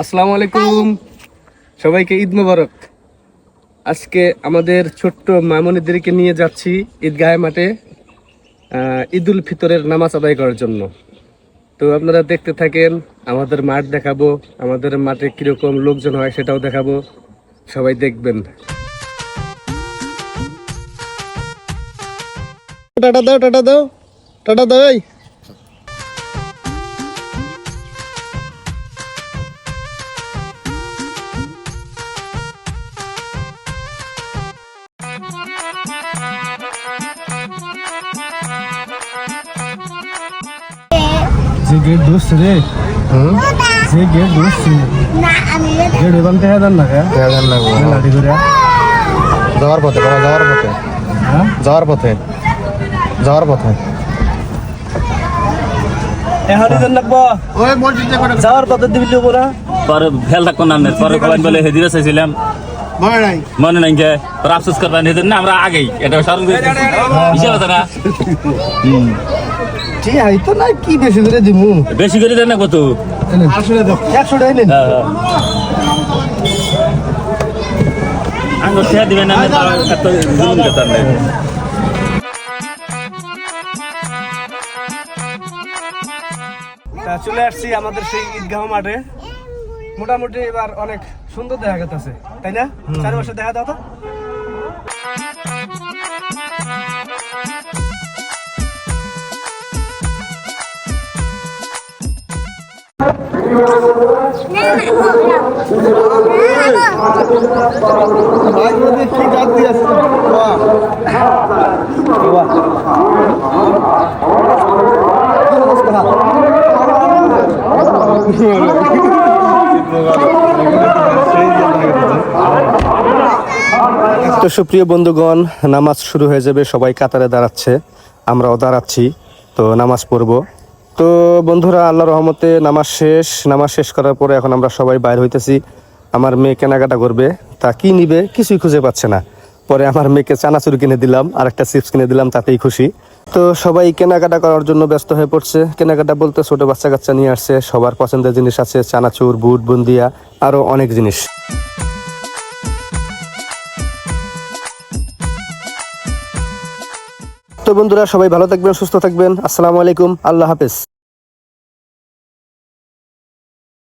আসসালামু আলাইকুম। সবাইকে ঈদ মোবারক। আজকে আমাদের ছোট্ট মামনিদেরকে নিয়ে যাচ্ছি ঈদগাহে মাঠে ঈদুল ফিতরের নামাজ আদায় করার জন্য। তো আপনারা দেখতে থাকেন, আমাদের মাঠ দেখাবো, আমাদের মাঠে কীরকম লোকজন হয় সেটাও দেখাবো। সবাই দেখবেন। টাটা দাও টাটা দাও টাটা দাও গেট ধরছে রে। যে গেট ধরছে। গেট এবার দেখা না দেন লাগবো লাঠি করে। যাওয়ার পথে বাবা যাওয়ার পথে। হ্যাঁ? যাওয়ার পথে। যাওয়ার পথে। যাওয়ার পথে দিবি না পরে ফেল থাকো না আমি পরে কবেন বলে হেদিরে চাইছিলাম। মনে নাই? মনে নাই কে? তোর আফসোস করবেন হেদিন না আমরা আগেই। এটা স্মরণ করে হিসেবে তো হুম। ঠিক আছে তো না কি বেশি করে দিমু? বেশি করে দেন না কত? একশো টাকা নিন। আঙ্গুর দিবেন না এত জুলুম চলে আসছি আমাদের সেই ঈদগাহ মাঠে। মোটামুটি এবার অনেক সুন্দর দেখা গেছে তাই না? চার বছর দেখা দাও তো। তো সুপ্রিয় বন্ধুগণ, নামাজ শুরু হয়ে যাবে, সবাই কাতারে দাঁড়াচ্ছে, আমরাও দাঁড়াচ্ছি, তো নামাজ পড়ব। তো বন্ধুরা আল্লাহ রহমতে নামাজ শেষ। নামাজ শেষ করার পরে এখন আমরা সবাই বাইর হইতেছি। আমার মেয়ে কেনাকাটা করবে। তা কি নিবে কিছুই খুঁজে পাচ্ছে না। পরে আমার মেয়েকে চানাচুর কিনে দিলাম আর একটা চিপস কিনে দিলাম, তাতেই খুশি। তো সবাই কেনাকাটা করার জন্য ব্যস্ত হয়ে পড়ছে। কেনাকাটা বলতে ছোট বাচ্চা কাচ্চা নিয়ে আসছে। সবার পছন্দের জিনিস আছে, চানাচুর, বুট, বুন্দিয়া আরও অনেক জিনিস। তো বন্ধুরা, সবাই ভালো থাকবেন, সুস্থ থাকবেন। আসসালামু আলাইকুম, আল্লাহ হাফেজ।